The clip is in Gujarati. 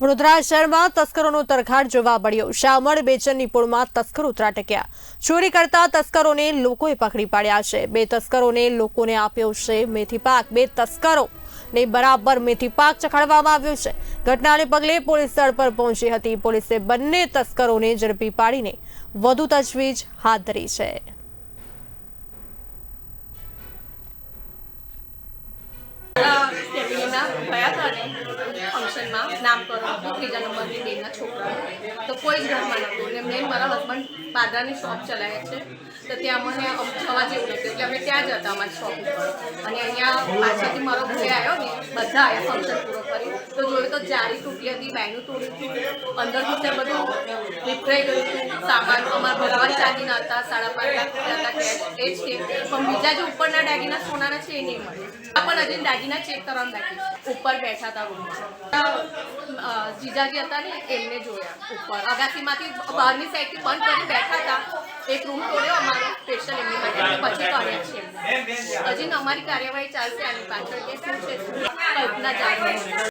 વડોદરા શહેરમાં તસ્કરોનો તરઘાટ જોવા મળ્યો. શામળ, બેચનની પૂળમાં તસ્કરો ત્રાટક્યા ચોરી કરતા તસ્કરોને લોકોએ પકડી પાડ્યા છે. બે તસ્કરોને લોકોને આપ્યો છે મેથી પાક બે તસ્કરો ને બરાબર મેથી પાક ચખાડવામાં આવ્યો છે. ઘટનાને પગલે પોલીસ સ્થળ પર પહોંચી હતી. પોલીસે બંને તસ્કરોને ઝડપી પાડીને વધુ તજવીજ હાથ ધરી છે. ગયા હતા ને ફંક્શનમાં નામકરણ ત્રીજા નંબરની બેનના છોકરા તો કોઈ જ ઘરમાં નહોતું. ને મારા હસબન્ડ બાદરાની શોપ ચલાવે છે. તો ત્યાં મને અમ- ત્યાં જ હતા અમારી શોપ ઉપર. અને અહીંયા પાછળથી મારો ઘરે આવ્યો ને, બધા આવ્યા ફંક્શન પૂરો કર્યું. તો જોયું તો જારી તૂટી હતી બેનું તોડ્યું હતું, અંદર તે બધું વિખરાઈ ગયું હતું. સામાન અમારા ભગવાન ચાંદીના હતા, સાડા પાંચ લાખ રૂપિયા હતા એ જ છે. પણ બીજા જે ઉપરના દાગીના સોનાના છે, એ નહીં મળે. પણ હજી દાગીના ચેક કરવાનું બાકી ઉપર બેઠા હતા રૂમમાં જીજાજી હતા ને, એમને જોયા ઉપર. અગાસીમાંથી બહારની સાઈડથી બંધ કરી બેઠા હતા. એક રૂમ તોડ્યો અમારો. સ્પેશિયલ એમની માટે પછી કાઢ્યા છે હજી અમારી કાર્યવાહી ચાલશે આની પાછળ કે શું છે કલ્પના જાણવાની